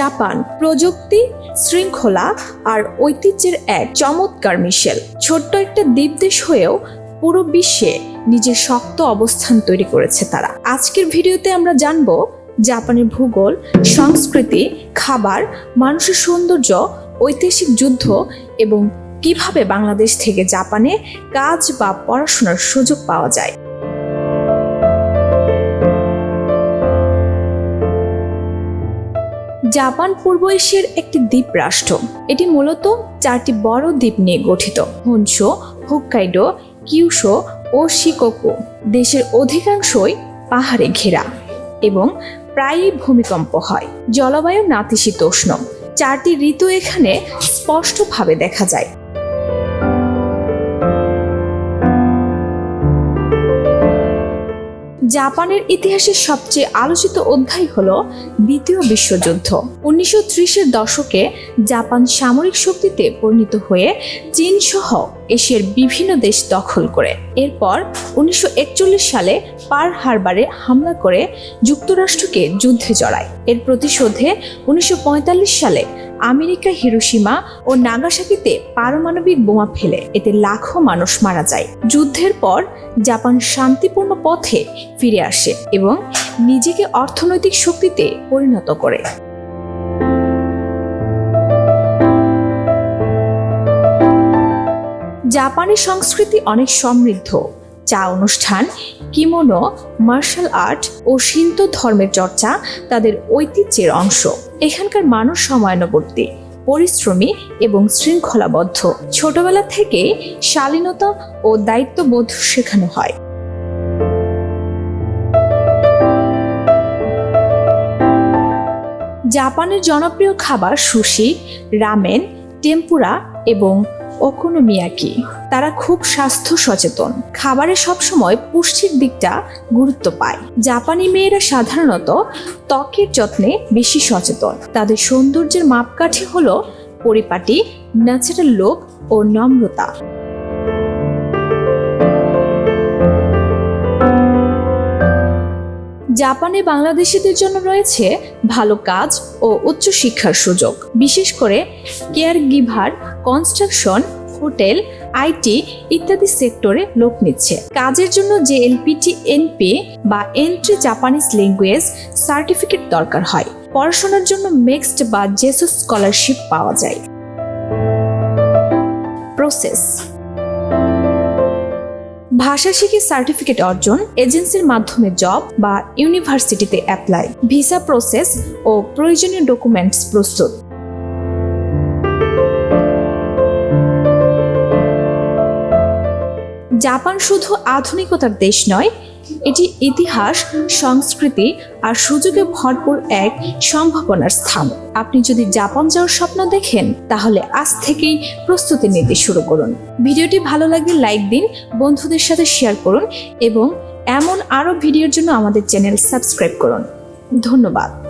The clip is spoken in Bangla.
জাপান, প্রযুক্তি, শৃঙ্খলা আর ঐতিহ্যের এক চমৎকার মিশেল। ছোট্ট একটা দ্বীপ দেশ হয়েও পুরো বিশ্বে নিজের শক্ত অবস্থান তৈরি করেছে তারা। আজকের ভিডিওতে আমরা জানব জাপানের ভূগোল, সংস্কৃতি, খাবার, মানুষের সৌন্দর্য, ঐতিহাসিক যুদ্ধ এবং কীভাবে বাংলাদেশ থেকে জাপানে কাজ বা পড়াশোনার সুযোগ পাওয়া যায়। জাপান পূর্ব এশিয়ার একটি দ্বীপ রাষ্ট্র এটি মূলত চারটি বড় দ্বীপ নিয়ে গঠিত। হুনশো, হুক্কাইডো, কিউশো ও শিকোকো দেশের অধিকাংশই পাহাড়ে ঘেরা এবং প্রায়ই ভূমিকম্প হয়। জলবায়ু নাতিশীতোষ্ণ। চারটি ঋতু এখানে স্পষ্টভাবে দেখা যায়। জাপানের ইতিহাসের সবচেয়ে আলোচিত অধ্যায় হল দ্বিতীয় বিশ্বযুদ্ধ। উনিশশো ত্রিশের দশকে জাপান সামরিক শক্তিতে পরিণত হয়ে চীন সহ এশিয়ার বিভিন্ন দেশ দখল করে। এরপর উনিশশো একচল্লিশ সালে পার হারবারে হামলা করে যুক্তরাষ্ট্রকে যুদ্ধে জড়ায়। এর প্রতিশোধে উনিশশো পঁয়তাল্লিশ সালে আমেরিকা হিরোসীমা ও নাগাসাকিতে পারমাণবিক বোমা ফেলে। এতে লাখো মানুষ মারা যায়। যুদ্ধের পর জাপান শান্তিপূর্ণ পথে ফিরে আসে এবং নিজেকে অর্থনৈতিক শক্তিতে পরিণত করে। জাপানের সংস্কৃতি অনেক সমৃদ্ধ। চা অনুষ্ঠান, কিমোনো, মার্শাল আর্ট ও শিন্ত ধর্মের চর্চা তাদের ঐতিহ্যের অংশ। এখানকার মানুষ সময়ানুবর্তী, পরিশ্রমী এবং শৃঙ্খলাবদ্ধ। ছোটবেলা থেকে শালীনতা ও দায়িত্ববোধ শেখানো হয়। জাপানের জনপ্রিয় খাবার সুশি, রামেন, টেম্পুরা এবং ওকোনোমিয়াকি তারা খুব স্বাস্থ্য সচেতন। খাবারে সবসময় পুষ্টির দিকটা গুরুত্ব পায়। জাপানি মেয়েরা সাধারণত ত্বকের যত্নে বেশি সচেতন। তাদের সৌন্দর্যের মাপকাঠি হলো পরিপাটি ন্যাচারাল লুক ও নম্রতা। জাপানে বাংলাদেশিদের জন্য রয়েছে ভালো কাজ ও উচ্চশিক্ষার সুযোগ। বিশেষ করে care giver construction, hotel, IT ইত্যাদি সেক্টরে লোক নিচ্ছে। কাজের জন্য যে এলপিটি এনপি বা এন্ট্রি জাপানিজ ল্যাঙ্গুয়েজ সার্টিফিকেট দরকার হয়, পড়াশোনার জন্য মেক্সড বা জেসো স্কলারশিপ পাওয়া যায়। প্রসেস ভাষা শিখে সার্টিফিকেট অর্জন এজেন্সির মাধ্যমে জব বা ইউনিভার্সিটিতে অ্যাপ্লাই ভিসা প্রসেস ও প্রয়োজনীয় ডকুমেন্টস প্রস্তুত। জাপান শুধু আধুনিকতার দেশ নয় এটি ইতিহাস, সংস্কৃতি আর সুযোগে ভরপুর এক সম্ভাবনার স্থান। আপনি যদি জাপান যাওয়ার স্বপ্ন দেখেন, তাহলে আজ থেকেই প্রস্তুতি নিতে শুরু করুন। ভিডিওটি ভালো লাগলে লাইক দিন, বন্ধুদের সাথে শেয়ার করুন এবং এমন আরও ভিডিওর জন্য আমাদের চ্যানেল সাবস্ক্রাইব করুন। ধন্যবাদ।